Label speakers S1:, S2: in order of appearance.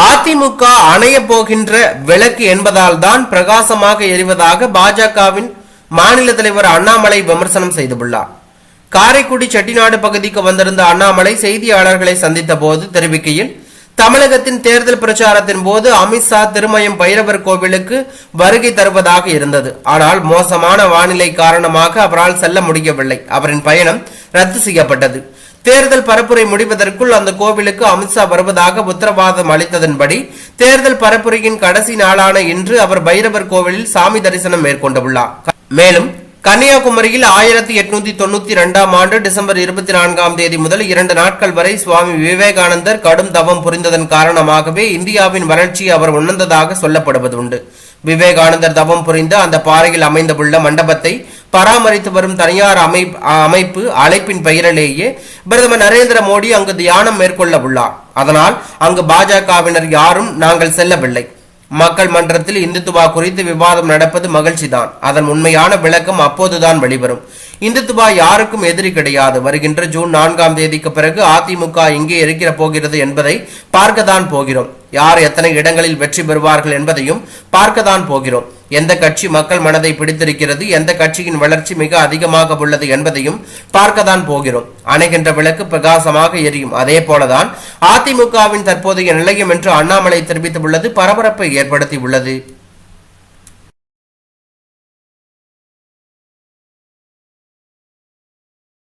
S1: அதிமுக அணைய போகின்ற விளக்கு என்பதால் தான் பிரகாசமாக எரிவதாக பாஜகவின் மாநில தலைவர் அண்ணாமலை விமர்சனம் செய்துள்ளார். காரைக்குடி செட்டிநாடு பகுதிக்கு வந்திருந்த அண்ணாமலை செய்தியாளர்களை சந்தித்த போது தெரிவிக்கையில் தமிழகத்தின் தேர்தல் பிரச்சாரத்தின் போது அமித்ஷா திருமயம் பைரவர் கோவிலுக்கு வருகை தருவதாக இருந்தது. ஆனால் மோசமான வானிலை காரணமாக அவரால் செல்ல முடியவில்லை. அவரின் பயணம் ரத்து செய்யப்பட்டது. தேர்தல் பரப்புரை முடிவதற்குள் அந்த கோவிலுக்கு அமித்ஷா வருவதாக உத்தரவாதம் அளித்ததன்படி தேர்தல் பரப்புரையின் கடைசி நாளான இன்று அவர் பைரவர் கோவிலில் சாமி தரிசனம் மேற்கொண்டுள்ளார் மேலும் கன்னியாகுமரியில் ஆயிரத்தி எட்நூத்தி தொண்ணூத்தி இரண்டாம் ஆண்டு டிசம்பர் இருபத்தி நான்காம் தேதி முதல் இரண்டு நாட்கள் வரை சுவாமி விவேகானந்தர் கடும் தவம் புரிந்ததன் காரணமாகவே இந்தியாவின் வளர்ச்சியை அவர் உணர்ந்ததாக சொல்லப்படுவதுண்டு. விவேகானந்தர் தவம் புரிந்த அந்த பாறையில் அமைந்துள்ள மண்டபத்தை பராமரித்து வரும் தனியார் அமைப்பு அழைப்பின் பெயரிலேயே பிரதமர் நரேந்திர மோடி அங்கு தியானம் மேற்கொள்ள உள்ளார். அதனால் அங்கு பாஜகவினர் யாரும் நாங்கள் செல்லவில்லை. மக்கள் மன்றத்தில் இந்துத்துவா குறித்து விவாதம் நடப்பது மகிழ்ச்சிதான். அதன் உண்மையான விளக்கம் அப்போதுதான் வெளிவரும். இந்துத்துவா யாருக்கும் எதிரி கிடையாது. வருகின்ற ஜூன் நான்காம் தேதிக்கு பிறகு அதிமுக எங்கே இருக்கிற போகிறது என்பதை பார்க்கத்தான் போகிறோம். யார் எத்தனை இடங்களில் வெற்றி பெறுவார்கள் என்பதையும் பார்க்கத்தான் போகிறோம். எந்த கட்சி மக்கள் மனதை பிடித்திருக்கிறது எந்த கட்சியின் வளர்ச்சி மிக அதிகமாக உள்ளது என்பதையும் பார்க்கத்தான் போகிறோம். அணைகின்ற விளக்கு பிரகாசமாக எரியும். அதே போலதான் அதிமுகவின் தற்போதைய நிலையம் என்று அண்ணாமலை தெரிவித்துள்ளது பரபரப்பை ஏற்படுத்தி உள்ளது